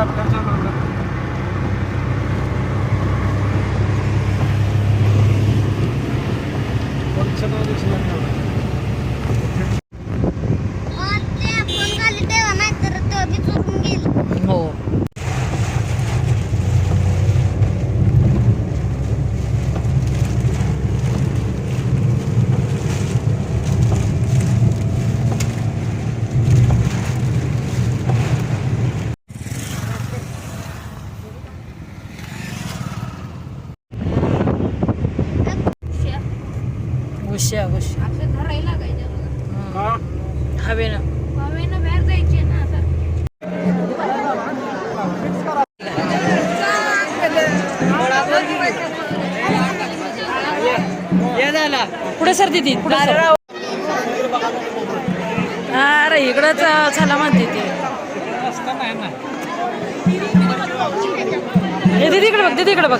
अपघात झाला होता पक्ष घुशी घुशी असं धरायला बाहेर जायचे ना पुढे सर दिदी पुढे अरे इकडंच चला म्हणते ती. दीदी इकडे बघ दीदी इकडे बघ.